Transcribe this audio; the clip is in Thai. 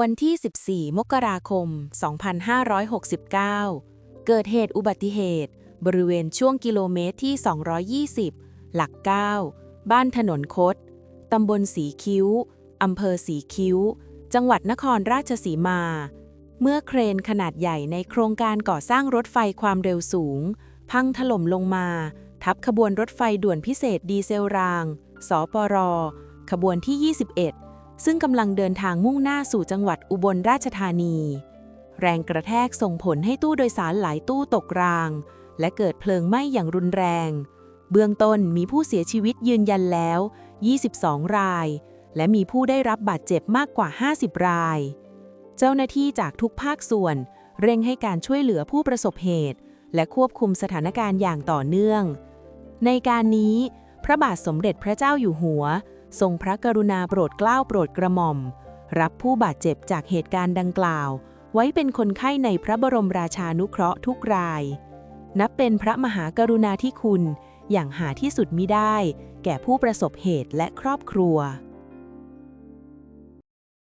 วันที่ 14 มกราคม 2569 เกิดเหตุอุบัติเหตุ บริเวณช่วงกิโลเมตรที่ 220 หลัก 9 บ้านถนนคดตำบลสีคิ้ว อำเภอสีคิ้ว จังหวัดนครราชสีมา เมื่อเครนขนาดใหญ่ในโครงการก่อสร้างรถไฟความเร็วสูง พังถล่มลงมา ทับขบวนรถไฟด่วนพิเศษดีเซลราง สปร ขบวนที่ 21 ซึ่งกำลังเดินทางมุ่งหน้าสู่จังหวัดอุบลราชธานี แรงกระแทกส่งผลให้ตู้โดยสารหลายตู้ตกราง และเกิดเพลิงไหม้อย่างรุนแรง เบื้องต้นมีผู้เสียชีวิตยืนยันแล้ว 22 ราย และมีผู้ได้รับบาดเจ็บมากกว่า 50 ราย เจ้าหน้าที่จากทุกภาคส่วน เร่งให้การช่วยเหลือผู้ประสบเหตุ และควบคุมสถานการณ์อย่างต่อเนื่อง ในการนี้ พระบาทสมเด็จพระเจ้าอยู่หัว ทรงพระกรุณาโปรดเกล้าโปรดกระหม่อม รับผู้บาดเจ็บจากเหตุการณ์ดังกล่าว ไว้เป็นคนไข้ในพระบรมราชานุเคราะห์ทุกราย นับเป็นพระมหากรุณาธิคุณ อย่างหาที่สุดมิได้ แก่ผู้ประสบเหตุและครอบครัว